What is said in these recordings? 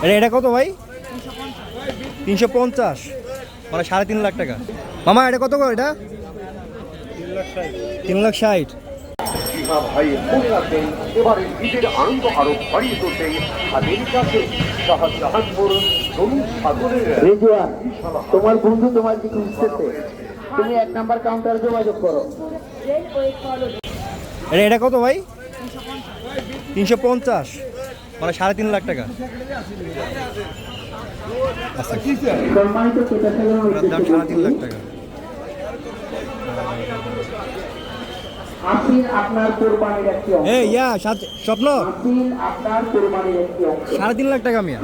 এটা এটা কত ভাই? তিনশো পঞ্চাশ। মানে সাড়ে তিন লাখ টাকা। মামা এটা কত করে এটা? তিন লাখ ষাট। ভাই রাখবেন এবারে ঈদের আনন্দ আরও বাড়িয়ে তুলতে হাতের শাহজাহানপুর তরুণ সাগরের রেজুয়ান তোমার বন্ধু তোমার দিকে উঠতেছে তুমি এক নাম্বার কাউন্টারে যোগাযোগ করো। এটা কত ভাই? তিনশো পঞ্চাশ। মানে সাড়ে তিন লাখ টাকা। আচ্ছা। দাম সাড়ে তিন লাখ টাকা। ইয়া স্বপ্ন। সাড়ে তিন লাখ টাকা মিয়া।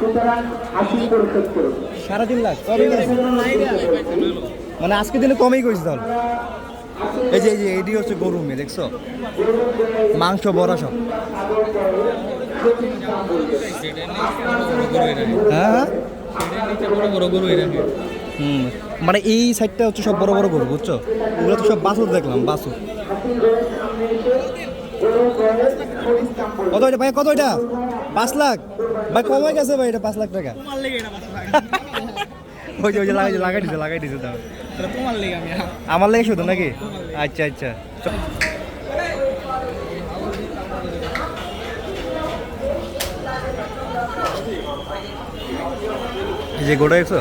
সাড়ে তিন লাখ মানে আজকে দিনে কমেই করেছি তাহলে। এই যে এই যে এটি হচ্ছে গরু মেয়ে দেখছ? মাংস বড়া সব। হ্যাঁ হ্যাঁ। হুম। মানে এই সাইডটা হচ্ছে সব বড় বড় গরু বুঝছ? ওগুলো তো সব বাসুর দেখলাম বাসুর কত এটা ভাই কত এটা? পাঁচ লাখ? ভাই কমে গেছে ভাই এটা পাঁচ লাখ টাকা। ওই যে ওই যে লাগাই লাগাই দিছে লাগাই দিছে দাও আমার লেগে শুধু নাকি? আচ্ছা আচ্ছা। এই যে গোটা একশো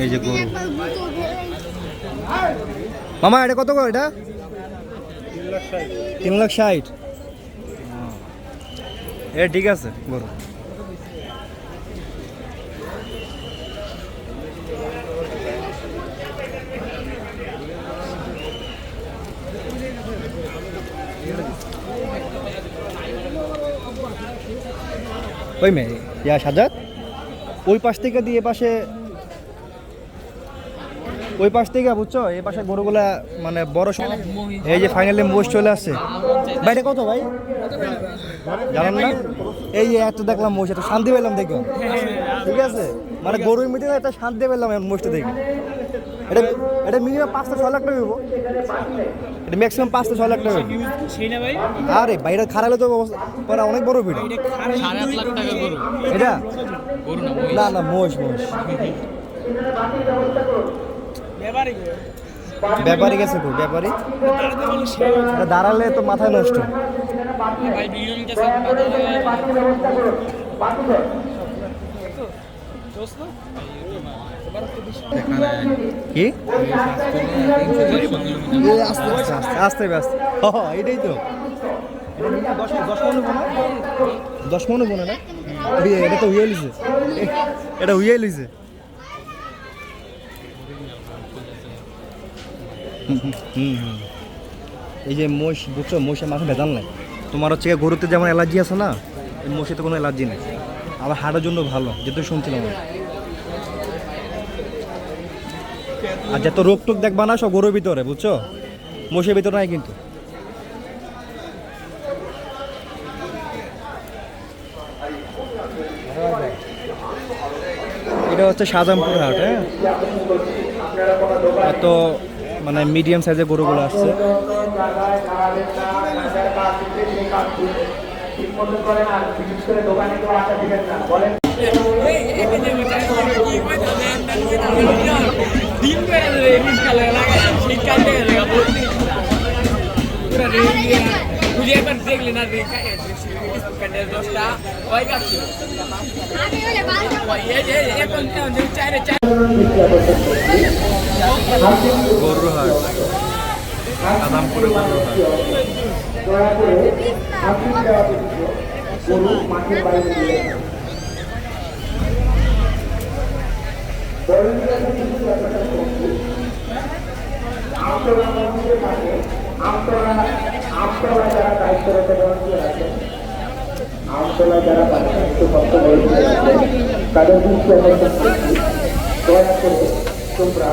এই যে গরু। মামা এটা কত করে এটা? তিন লাখ ষাট। এ ঠিক আছে গরু। ওই মেয়ে, ইয়া সাজাদ ওই পাশ থেকে দিয়ে পাশে, ওই পাশ থেকে, বুঝছ? এই পাশে গরুগুলা মানে বড় সম- এই যে ফাইনালি মোষ চলে আসছে। এটা কত ভাই? জানেন না? এই যে এত দেখলাম এত শান্তি পেলাম দেখলাম ঠিক আছে? মানে গরুর মিটিং একটা শান্তি পেলাম মোষটা দেখে। এটা এটা মিনিমাম পাঁচটা ছয় লাখ টাকা এটা ম্যাক্সিমাম পাঁচটা ছয় লাখ টাকা না ভাই? আরে বাইরে খারালে তো অবস্থা। মানে অনেক বড় ভিড়। এটা না না না মোষ মোষ ব্যাপারে ব্যাপারী গেছে কো ব্যাপারী। এটা দাঁড়ালে তো মাথায় নষ্ট। কি? আস্তে আস্তে আস্তে আস্তে ব্যস্ত হ এটাই তো। এটা দশ দশ মনে বোনা দশ বোনা না এটা তো হুয়ে লিছে এটা হুয়ে লিছে। এই যে মোষ বুঝছ? মোষের মাথা ভেজাল নাই। তোমার হচ্ছে গিয়ে গরুতে যেমন অ্যালার্জি আছে না এই মোষে তো কোনো অ্যালার্জি নেই। আবার হাড়ের জন্য ভালো যেহেতু শুনছিলাম। আর যত রোগ টোক দেখবা না, সব গরুর ভিতরে, বুঝছ? মোষের ভিতরে নাই কিন্তু। এটা হচ্ছে শাহজাহানপুর হাট হ্যাঁ? এত মানে মিডিয়াম সাইজের গরুগুলো আসছে। দিন করে দেবে শীতকালে লাগায় শীতকালে লাগা বলতে পুরো রেল বুঝে একবার দেখলে না রে কাটে দশটা ওই গাছ ওই এই যে এখন যে চারে চার গরুর দয়া করে আমতলা আমতলা যারা দায়িত্বরত কর্মী আছেন আমতলা যারা পারিশ্রমিক ভক্ত বলতে তাদের দৃষ্টি তোমরা